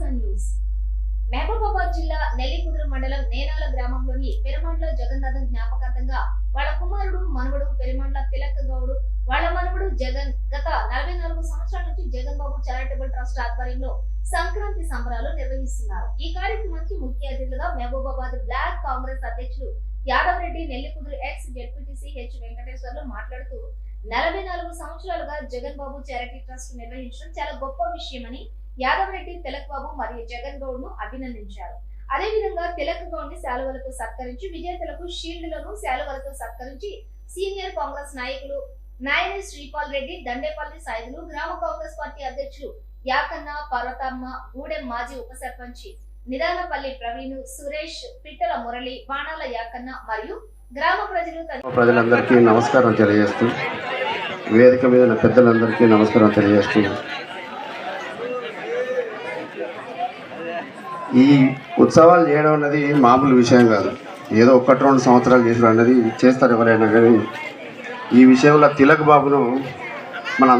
ASHA news. Mahabubabad జిల్లా నెల్లికుదురు మండలం నేనాల గ్రామంలోని పెరుమండ్ల జగన్నాథం జ్ఞాపకార్థంగా వాళ్ళ కుమారుడు మనవడు పెరుమండ్ల తిలక్ గౌడ్ వాళ్ళ మనవడు జగన్ గత నలభై నాలుగు సంవత్సరాల నుంచి జగన్ బాబు చారిటబుల్ ట్రస్ట్ ఆధ్వర్యంలో సంక్రాంతి సంబరాలు నిర్వహిస్తున్నారు. ఈ కార్యక్రమానికి ముఖ్య అతిథులుగా మహబూబాబాద్ బ్లాక్ కాంగ్రెస్ అధ్యక్షుడు Yadavareddy Nellikuduru ex ZPTC H Venkateswarlu మాట్లాడుతూ నలభై నాలుగు సంవత్సరాలుగా జగన్ బాబు చారిటీ ట్రస్ట్ నిర్వహించడం చాలా గొప్ప విషయమని యాదవరెడ్డి తిలక్ బాబు మరియు జగన్ గౌడ్ను అభినందించారు. అదేవిధంగా తిలక్ గౌడ్ని శాలువలతో సత్కరించి విజేతలకు షీల్డ్లను శాలువలతో సత్కరించి సీనియర్ కాంగ్రెస్ నాయకులు నాయని శ్రీపాల్ రెడ్డి దండేపల్లి సాయుధులు గ్రామ కాంగ్రెస్ పార్టీ అధ్యక్షులు యాకన్న పర్వతమ్మ గూడెం మాజీ ఉప సర్పంచి నిదానపల్లి ప్రవీణ్ సురేష్ పిట్టల మురళి బాణాల యాకన్న మరియు గ్రామ ప్రజలు ప్రజలందరికీ నమస్కారం తెలియజేస్తూ వేదిక మీద పెద్దలందరికీ నమస్కారం తెలియజేస్తున్నాను ఈ ఉత్సవాలు చేయడం అనేది మామూలు విషయం కాదు. ఏదో ఒకటి రెండు సంవత్సరాలు చేసిన అనేది చేస్తారు ఎవరైనా కానీ ఈ విషయంలో తిలక్ బాబును మన